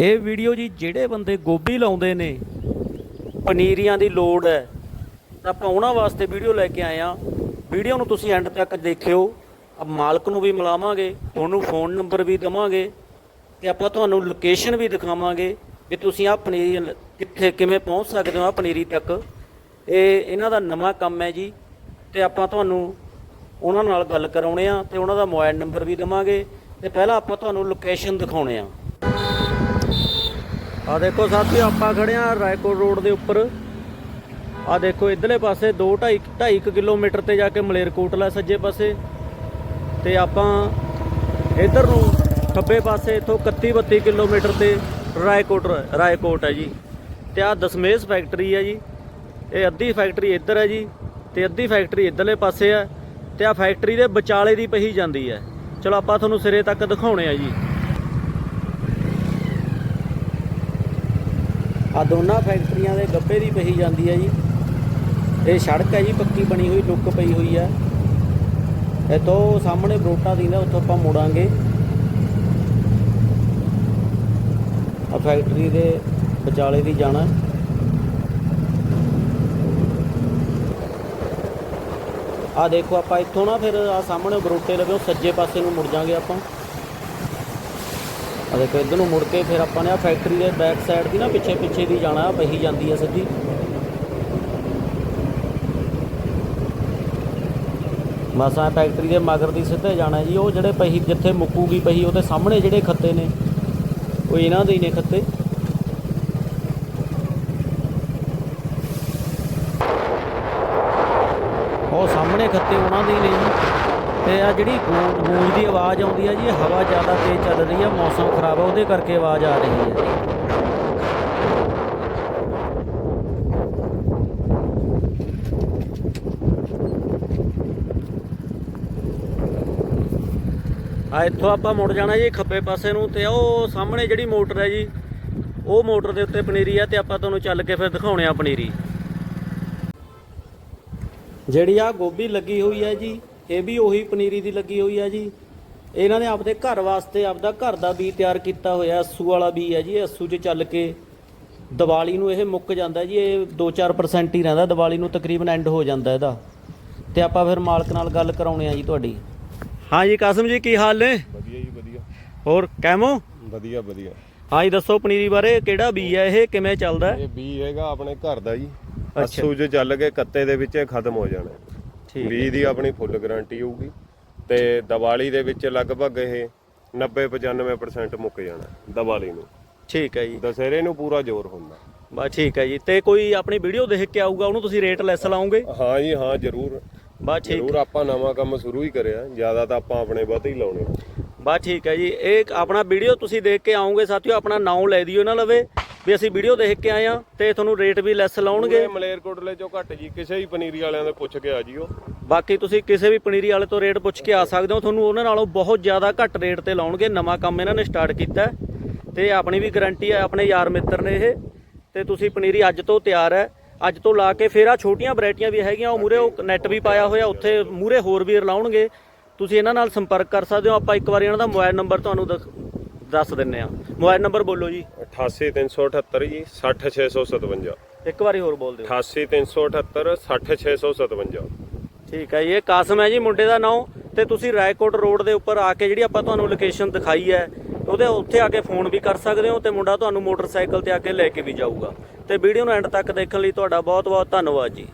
ਇਹ ਵੀਡੀਓ ਜੀ ਜਿਹੜੇ ਬੰਦੇ ਗੋਭੀ ਲਾਉਂਦੇ ਨੇ, ਪਨੀਰੀਆਂ ਦੀ ਲੋੜ ਹੈ, ਤਾਂ ਆਪਾਂ ਉਹਨਾਂ ਵਾਸਤੇ ਵੀਡੀਓ ਲੈ ਕੇ ਆਏ ਆ ਵੀਡੀਓ ਨੂੰ ਤੁਸੀਂ ਐਂਡ ਤੱਕ ਦੇਖਿਓ ਆ ਮਾਲਕ ਨੂੰ ਵੀ ਮਿਲਾਵਾਂਗੇ ਤੁਹਾਨੂੰ ਫੋਨ ਨੰਬਰ ਵੀ ਦਵਾਂਗੇ, ਤੇ ਆਪਾਂ ਤੁਹਾਨੂੰ ਲੋਕੇਸ਼ਨ ਵੀ ਦਿਖਾਵਾਂਗੇ, ਵੀ ਤੁਸੀਂ ਆ ਪਨੀਰੀ ਕਿੱਥੇ, ਕਿਵੇਂ ਪਹੁੰਚ ਸਕਦੇ ਹੋ ਆ ਪਨੀਰੀ ਤੱਕ। ਇਹ, ਇਹਨਾਂ ਦਾ ਨਵਾਂ ਕੰਮ ਹੈ ਜੀ, ਤੇ ਆਪਾਂ ਤੁਹਾਨੂੰ ਉਹਨਾਂ ਨਾਲ ਗੱਲ ਕਰਾਉਣੇ ਆ, ਤੇ ਉਹਨਾਂ ਦਾ ਮੋਬਾਈਲ ਨੰਬਰ ਵੀ ਦਵਾਂਗੇ, ਤੇ ਪਹਿਲਾਂ ਆਪਾਂ ਤੁਹਾਨੂੰ ਲੋਕੇਸ਼ਨ ਦਿਖਾਉਣੇ ਆ। ਆ ਦੇਖੋ ਸਾਥੀਓ, ਆਪਾਂ ਖੜੇ ਆ ਰਾਏਕੋਟ ਰੋਡ ਦੇ ਉੱਪਰ। ਆ ਦੇਖੋ, ਇਧਰਲੇ ਪਾਸੇ 2 2.5 2.5 ਕਿਲੋਮੀਟਰ ਤੇ ਜਾ ਕੇ ਮਲੇਰਕੋਟਲਾ ਸੱਜੇ ਪਾਸੇ। ਤੇ ਆਪਾਂ ਇਧਰ ਨੂੰ ਖੱਬੇ ਪਾਸੇ ਇਥੋਂ 31 32 ਕਿਲੋਮੀਟਰ ਤੇ ਰਾਏਕੋਟ ਰਾਏਕੋਟ ਹੈ ਜੀ। ਤੇ ਆ ਦਸਮੇਸ਼ ਫੈਕਟਰੀ ਹੈ ਜੀ। ਇਹ ਅੱਧੀ ਫੈਕਟਰੀ ਇੱਧਰ ਹੈ ਜੀ ਤੇ ਅੱਧੀ ਫੈਕਟਰੀ ਇਧਰਲੇ ਪਾਸੇ ਹੈ। ਤੇ ਆ ਫੈਕਟਰੀ ਦੇ ਵਿਚਾਲੇ ਦੀ ਪਹੀ ਜਾਂਦੀ ਹੈ। ਚਲੋ, ਆਪਾਂ ਤੁਹਾਨੂੰ ਸਿਰੇ ਤੱਕ ਦਿਖਾਉਣੇ ਆ ਜੀ। ਆ ਦੋਨਾਂ ਫੈਕਟਰੀਆਂ ਦੇ ਗੱਬੇ ਦੀ ਪਹੀ ਜਾਂਦੀ ਹੈ ਜੀ। ਇਹ ਸੜਕ ਹੈ ਜੀ, ਪੱਕੀ ਬਣੀ ਹੋਈ, ਲੁੱਕ ਪਈ ਹੋਈ ਹੈ ਇਹ ਸਾਹਮਣੇ ਬਰੋਟਾ ਦਿੰਦਾ ਉੱਥੋਂ ਆਪਾਂ ਮੁੜਾਂਗੇ। ਆ ਫੈਕਟਰੀ ਦੇ ਵਿਚਾਲੇ ਦੀ ਜਾਣਾ। ਆ ਦੇਖੋ ਆਪਾਂ ਇੱਥੋਂ ਨਾ ਫਿਰ ਆ ਸਾਹਮਣੇ ਬਰੋਟੇ ਲੱਗੋ ਸੱਜੇ ਪਾਸੇ ਨੂੰ ਮੁੜ ਜਾਾਂਗੇ ਆਪਾਂ। ਆ ਦੇਖੋ, ਇੱਧਰ ਨੂੰ ਮੁੜ ਕੇ ਫਿਰ ਆਪਾਂ ਨੇ ਆ ਫੈਕਟਰੀ ਦੇ ਬੈਕ ਸਾਈਡ ਦੀ ਨਾ ਪਿੱਛੇ ਪਿੱਛੇ ਦੀ ਜਾਣਾ ਪਹੀ ਜਾਂਦੀ ਹੈ ਸਿੱਧੀ। ਬਸ ਆ ਫੈਕਟਰੀ ਦੇ ਮਗਰ ਦੀ ਸਿੱਧੇ ਜਾਣਾ ਜੀ, ਉਹ ਜਿਹੜੇ ਪਹੀ ਜਿੱਥੇ ਮੁੱਕੂਗੀ ਪਹੀ, ਉਹਦੇ ਸਾਹਮਣੇ ਜਿਹੜੇ ਖੱਤੇ ਨੇ, ਉਹ ਇਹਨਾਂ ਦੇ ਹੀ ਨੇ ਖੱਤੇ। ਉਹ ਸਾਹਮਣੇ ਖੱਤੇ ਉਹਨਾਂ ਦੇ ਹੀ ਨੇ ਜੀ। ਤੇ ਆ ਜਿਹੜੀ ਗੂੰਜ ਦੀ ਆਵਾਜ਼ ਆਉਂਦੀ ਹੈ ਜੀ, ਇਹ ਹਵਾ ਜ਼ਿਆਦਾ ਤੇਜ਼ ਚੱਲ ਰਹੀ ਹੈ ਮੌਸਮ ਖਰਾਬ ਹੈ ਉਹਦੇ ਕਰਕੇ ਆਵਾਜ਼ ਆ ਰਹੀ ਹੈ ਆ ਇੱਥੋਂ ਆਪਾਂ ਮੁੜ ਜਾਣਾ ਜੀ ਖੱਬੇ ਪਾਸੇ ਨੂੰ ਤੇ ਉਹ ਸਾਹਮਣੇ ਜਿਹੜੀ ਮੋਟਰ ਹੈ ਜੀ, ਉਹ ਮੋਟਰ ਦੇ ਉੱਤੇ ਪਨੀਰੀ ਆ ਤੇ ਆਪਾਂ ਤੁਹਾਨੂੰ ਚੱਲ ਕੇ ਫਿਰ ਦਿਖਾਉਣੇ ਆ ਪਨੀਰੀ। ਜਿਹੜੀ ਆ ਗੋਭੀ ਲੱਗੀ ਹੋਈ ਹੈ ਜੀ ਇਹ ਵੀ ਉਹੀ ਪਨੀਰੀ ਦੀ ਲੱਗੀ ਹੋਈ ਹੈ ਜੀ। ਇਹਨਾਂ ਨੇ ਆਪਦੇ ਘਰ ਵਾਸਤੇ ਆਪਦਾ ਘਰ ਦਾ ਬੀ ਤਿਆਰ ਕੀਤਾ ਹੋਇਆ ਅਸੂ ਵਾਲਾ ਬੀ ਹੈ ਜੀ ਇਹ ਅਸੂ 'ਚ ਚੱਲ ਕੇ ਦੀਵਾਲੀ ਨੂੰ ਇਹ ਮੁੱਕ ਜਾਂਦਾ ਜੀ ਇਹ 2-4% ਹੀ ਰਹਿੰਦਾ ਦੀਵਾਲੀ ਨੂੰ ਤਕਰੀਬਨ ਐਂਡ ਹੋ ਜਾਂਦਾ ਇਹਦਾ। ਤੇ ਆਪਾਂ ਫਿਰ ਮਾਲਕ ਨਾਲ ਗੱਲ ਕਰਾਉਣੇ ਆ ਜੀ ਤੁਹਾਡੀ। ਹਾਂ ਜੀ ਕਾਸਮ ਜੀ ਕੀ ਹਾਲ ਨੇ? ਵਧੀਆ ਜੀ ਵਧੀਆ। ਹੋਰ ਕੈਮੋ ਵਧੀਆ ਵਧੀਆ। ਹਾਂ ਜੀ ਦੱਸੋ ਪਨੀਰੀ ਬਾਰੇ ਕਿਹੜਾ ਬੀ ਹੈ ਇਹ ਕਿਵੇਂ ਚੱਲਦਾ? ਇਹ ਬੀ ਹੈਗਾ ਆਪਣੇ ਘਰ ਦਾ ਜੀ। ਅਸੂ ਜੇ ਚੱਲ ਕੇ ਕੱਤੇ ਦੇ ਵਿੱਚ ਖਤਮ ਹੋ ਜਾਣਾ। ਠੀਕ ਹੈ। ਬੀ ਦੀ ਆਪਣੀ ਫੁੱਲ ਗਾਰੰਟੀ ਹੋਊਗੀ ਤੇ ਦੀਵਾਲੀ ਦੇ ਵਿੱਚ ਲਗਭਗ ਇਹ 90 95% ਮੁੱਕ ਜਾਣਾ ਦੀਵਾਲੀ ਨੂੰ। ਠੀਕ ਹੈ ਜੀ। ਦਸਹਿਰੇ ਨੂੰ ਪੂਰਾ ਜ਼ੋਰ ਹੁੰਦਾ। ਬਸ ਠੀਕ ਹੈ ਜੀ। ਤੇ ਕੋਈ ਆਪਣੀ ਵੀਡੀਓ ਦੇਖ ਕੇ ਆਊਗਾ ਉਹਨੂੰ ਤੁਸੀਂ ਰੇਟ ਲੈਸ ਲਾਓਗੇ? ਹਾਂ ਜੀ ਹਾਂ ਜ਼ਰੂਰ। ਬਸ ਠੀਕ। ਜ਼ਰੂਰ ਆਪਾਂ ਨਵਾਂ ਕੰਮ ਸ਼ੁਰੂ ਹੀ ਕਰਿਆ। ਜ਼ਿਆਦਾ ਤਾਂ ਆਪਾਂ ਆਪਣੇ ਵੱਧ ਹੀ ਲਾਉਣੇ ਬਸ ਠੀਕ ਹੈ ਜੀ। ਇਹ ਆਪਣਾ ਵੀਡੀਓ ਤੁਸੀਂ ਦੇਖ ਕੇ ਆਓਗੇ ਸਾਥੀਓ ਆਪਣਾ ਨਾਮ ਲੈ ਦਿਓ ਇਹਨਾਂ ਲਵੇ। ਵੀ ਅਸੀਂ ਵੀਡੀਓ ਦੇਖ ਕੇ ਆਏ ਆ ਤੇ ਤੁਹਾਨੂੰ ਰੇਟ ਵੀ ਲੈਸ ਲਾਉਣਗੇ। ਮਲੇਰਕੋਟਲੇ ਚੋਂ ਘੱਟ ਜੀ ਕਿਸੇ ਵੀ ਪਨੀਰੀ ਵਾਲਿਆਂ ਦੇ ਪੁੱਛ ਕੇ ਆ ਜਿਓ। ਬਾਕੀ ਤੁਸੀਂ ਕਿਸੇ ਵੀ ਪਨੀਰੀ ਵਾਲੇ ਤੋਂ ਰੇਟ ਪੁੱਛ ਕੇ ਆ ਸਕਦੇ ਹੋ। ਤੁਹਾਨੂੰ ਉਹਨਾਂ ਨਾਲੋਂ ਬਹੁਤ ਜ਼ਿਆਦਾ ਘੱਟ ਰੇਟ ਤੇ ਲਾਉਣਗੇ। ਨਵਾਂ ਕੰਮ ਇਹਨਾਂ ਨੇ ਸਟਾਰਟ ਕੀਤਾ ਤੇ ਆਪਣੀ ਵੀ ਗਾਰੰਟੀ ਹੈ ਆਪਣੇ ਯਾਰ ਮਿੱਤਰ ਨੇ ਇਹ। ਤੇ ਤੁਸੀਂ ਪਨੀਰੀ ਅੱਜ ਤੋਂ ਤਿਆਰ ਹੈ। ਅੱਜ ਤੋਂ ਲਾ ਕੇ ਫਿਰ ਆ ਛੋਟੀਆਂ ਵੈਰਾਈਟੀਆਂ ਵੀ ਹੈਗੀਆਂ ਉਹ ਮੂਰੇ ਉਹ ਨੈਟ ਵੀ ਪਾਇਆ ਹੋਇਆ ਉੱਥੇ ਮੂਰੇ ਹੋਰ ਵੀ ਲਾਉਣਗੇ। ਤੁਸੀਂ ਇਹਨਾਂ ਨਾਲ ਸੰਪਰਕ ਕਰ ਸਕਦੇ ਹੋ। ਆਪਾਂ ਇੱਕ ਵਾਰੀ ਇਹਨਾਂ ਦਾ ਮੋਬਾਈਲ ਨੰਬਰ ਤੁਹਾਨੂੰ ਦਸ- ਦਿੰਨੇ ਆ। ਮੋਬਾਈਲ ਨੰਬਰ ਬੋਲੋ ਜੀ। 88378 ਜੀ 60657 ਇੱਕ ਵਾਰੀ ਹੋਰ ਬੋਲ ਦਿਓ। 88378 60657 ਠੀਕ ਹੈ ਇਹ ਕਾਸਮ ਹੈ ਜੀ ਮੁੰਡੇ ਦਾ ਨਾਮ। ਤੇ ਤੁਸੀਂ ਰਾਏਕੋਟ ਰੋਡ ਦੇ ਉੱਪਰ ਆ ਕੇ ਜਿਹੜੀ ਆਪਾਂ ਤੁਹਾਨੂੰ ਲੋਕੇਸ਼ਨ ਦਿਖਾਈ ਹੈ ਉਹਦੇ ਉੱਥੇ ਆ ਕੇ ਫੋਨ ਵੀ ਕਰ ਸਕਦੇ ਹੋ ਤੇ ਮੁੰਡਾ ਤੁਹਾਨੂੰ ਮੋਟਰਸਾਈਕਲ ਤੇ ਆ ਕੇ ਲੈ ਕੇ ਵੀ ਜਾਊਗਾ। ਤੇ ਵੀਡੀਓ ਨੂੰ ਐਂਡ ਤੱਕ ਦੇਖਣ ਲਈ ਤੁਹਾਡਾ ਬਹੁਤ ਬਹੁਤ ਧੰਨਵਾਦ ਜੀ।